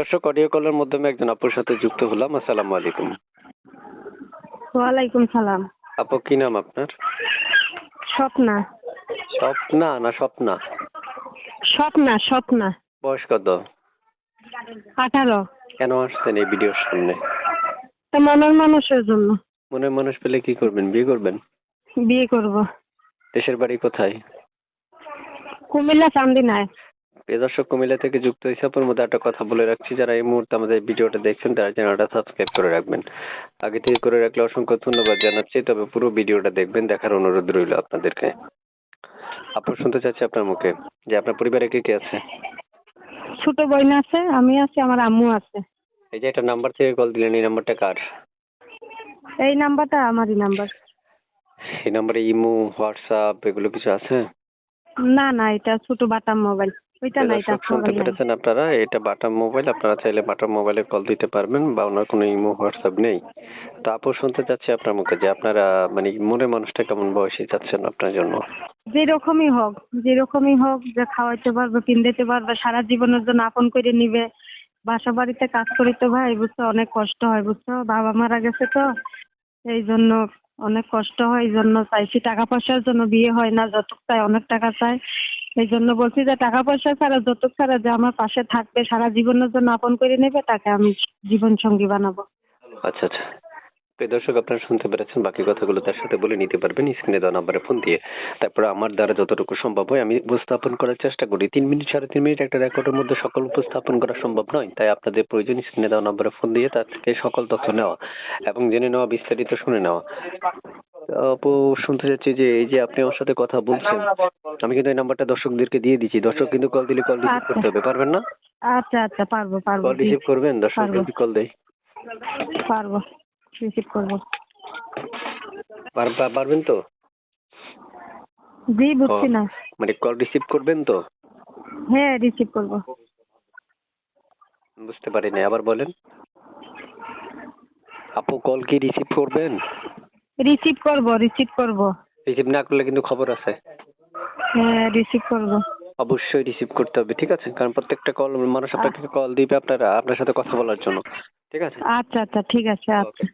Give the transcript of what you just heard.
দর্শক অডিও কলের মাধ্যমে একজন আপুর সাথে যুক্ত হলাম। আসসালামু আলাইকুম। ওয়ালাইকুম সালাম। আপু কি নাম আপনার? স্বপ্না। স্বপ্না না স্বপ্না? স্বপ্না স্বপ্না। বয়স কত? আঠারো। কেন আসছেন এই ভিডিওর সামনে? মনের মানুষের জন্য। মনের মানুষ পেলে কি করবেন? বিয়ে করবেন? বিয়ে করব। দেশের বাড়ি কোথায়? কুমিল্লা চান্দি নাই প্রিয় দর্শক কুমিল্লা থেকে যুক্ত হয়েছে আপনার মধ্যে একটা কথা বলে রাখছি। যারা এই মুহূর্তে আমাদের ভিডিওটা দেখছেন তারা চ্যানেলটা সাবস্ক্রাইব করে রাখবেন। আগে থেকে করে রাখলে অসংখ্য ধন্যবাদ জানাচ্ছি তবে পুরো ভিডিওটা দেখবেন দেখার অনুরোধ রইল আপনাদেরকে। আপু শুনতে চাচ্ছি আপনার মুখে যে আপনার পরিবারে কে কে আছে? ছোট বোন আছে আমি আছি আমার আম্মু আছে। এই যে একটা নাম্বার থেকে কল দিলেন এই নাম্বারটা কার? এই নাম্বারটা আমারই নাম্বার। এই নাম্বারে ইমো হোয়াটসঅ্যাপ এগুলো কিছু আছে? না না এটা ছোট বাটাম মোবাইল। ওইটা না এটা দর্শক শুনতে পেরেছেন আপনারা? এটা বাটাম মোবাইল। আপনারা চাইলে বাটাম মোবাইলে কল দিতে পারবেন বা ওনার কোনো ইমো হোয়াটসঅ্যাপ নেই। তো আপু শুনতে চাচ্ছি আপনার মুখে যে আপনারা মানে মনের মানুষটা কেমন বয়সী চাচ্ছেন আপনার জন্য? যেরকমই হোক যেরকমই হোক যে খাওয়াইতে পারবে কিনতে পারবে সারা জীবনের জন্য আপন করে নিবে। বাসা বাড়িতে কাজ করি তো ভাই বুঝছ অনেক কষ্ট হয় বুঝছ? বাবা মারা গেছে তো এই জন্য অনেক কষ্ট হয় এই জন্য চাইছি টাকা পয়সার জন্য বিয়ে হয় না যতটুক চাই অনেক টাকা চাই এই জন্য বলছি যে টাকা পয়সা ছাড়া যতটুক ছাড়া যে আমার পাশে থাকবে, সারা জীবনের জন্য আপন করে নেবে, তাকে আমি জীবন সঙ্গী বানাবো। আচ্ছা আচ্ছা। দর্শক আপনারা শুনতে পেরেছেন, বাকি কথাগুলো তার সাথে বলে নিতে পারবেন, স্ক্রিনে দেওয়া নাম্বারে ফোন দিয়ে। তারপরে আমার দ্বারা যতটুকু সম্ভব হয়, আমি উপস্থাপন করার চেষ্টা করি। তিন মিনিট, সাড়ে তিন মিনিট একটা রেকর্ডের মধ্যে সকল উপস্থাপন করা সম্ভব নয়, তাই আপনাদের প্রয়োজন, স্ক্রিনে দেওয়া নাম্বারে ফোন দিয়ে তার থেকে সকল তথ্য নেওয়া এবং জেনে নেওয়া, বিস্তারিত শুনে নেওয়া। আপু শুনতে চাচ্ছি যে এই যে আপনি আমার সাথে কথা বলছেন আমি কিন্তু এই নাম্বারটা দর্শকদেরকে দিয়ে দিচ্ছি দর্শক কিন্তু কল দিলে কল রিসিভ করতে হবে পারবেন না? আচ্ছা আচ্ছা পারব পারব কল রিসিভ করবেন দর্শক যদি কল দেয় পারব রিসিভ করব। পার- পার- পারবেন তো? জি বুঝছি না। মানে কল রিসিভ করবেন তো? হ্যাঁ রিসিভ করব। বুঝতে পারি পারিনি আবার বলেন। আপু কল কি রিসিভ করবেন? রিসিভ করব রিসিভ করব। রিসিভ না করলে কিন্তু খবর আছে। হ্যাঁ রিসিভ করব। অবশ্যই রিসিভ করতে হবে ঠিক আছে? কারণ প্রত্যেকটা কল মানুষ আপনাকে কল দিবে আপনারা আপনার সাথে কথা বলার জন্য। ঠিক আছে? আচ্ছা আচ্ছা ঠিক আছে আচ্ছা।